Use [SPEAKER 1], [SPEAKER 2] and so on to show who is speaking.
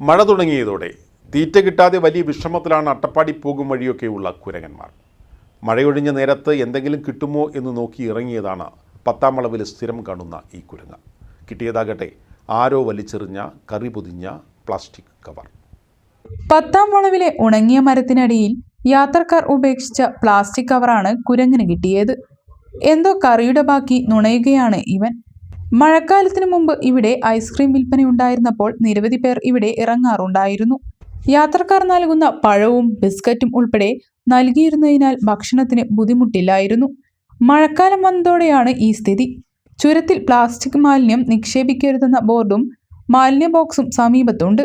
[SPEAKER 1] മഴ തുടങ്ങിയതോടെ തീറ്റ കിട്ടാതെ വലിയ വിഷമത്തിലാണ് അട്ടപ്പാടി പോകും വഴിയൊക്കെയുള്ള കുരങ്ങന്മാർ. മഴയൊഴിഞ്ഞ നേരത്ത് എന്തെങ്കിലും കിട്ടുമോ എന്ന് നോക്കി ഇറങ്ങിയതാണ് പത്താം വളവിൽ സ്ഥിരം കാണുന്ന ഈ കുരങ്ങ. കിട്ടിയതാകട്ടെ ആരോ വലിച്ചെറിഞ്ഞ കറി പൊതിഞ്ഞ പ്ലാസ്റ്റിക് കവർ.
[SPEAKER 2] പത്താം വളവിലെ ഉണങ്ങിയ മരത്തിനടിയിൽ യാത്രക്കാർ ഉപേക്ഷിച്ച പ്ലാസ്റ്റിക് കവറാണ് കുരങ്ങിന് കിട്ടിയത്. എന്തോ കറിയുടെ ബാക്കി നുണയുകയാണ് ഇവൻ. മഴക്കാലത്തിനു മുമ്പ് ഇവിടെ ഐസ്ക്രീം വിൽപ്പന ഉണ്ടായിരുന്നപ്പോൾ നിരവധി പേർ ഇവിടെ ഇറങ്ങാറുണ്ടായിരുന്നു. യാത്രക്കാർ നൽകുന്ന പഴവും ബിസ്ക്കറ്റും ഉൾപ്പെടെ നൽകിയിരുന്നതിനാൽ ഭക്ഷണത്തിന് ബുദ്ധിമുട്ടില്ലായിരുന്നു. മഴക്കാലം വന്നതോടെയാണ് ഈ സ്ഥിതി. ചുരത്തിൽ പ്ലാസ്റ്റിക് മാലിന്യം നിക്ഷേപിക്കരുതെന്ന ബോർഡും മാലിന്യ ബോക്സും സമീപത്തുണ്ട്.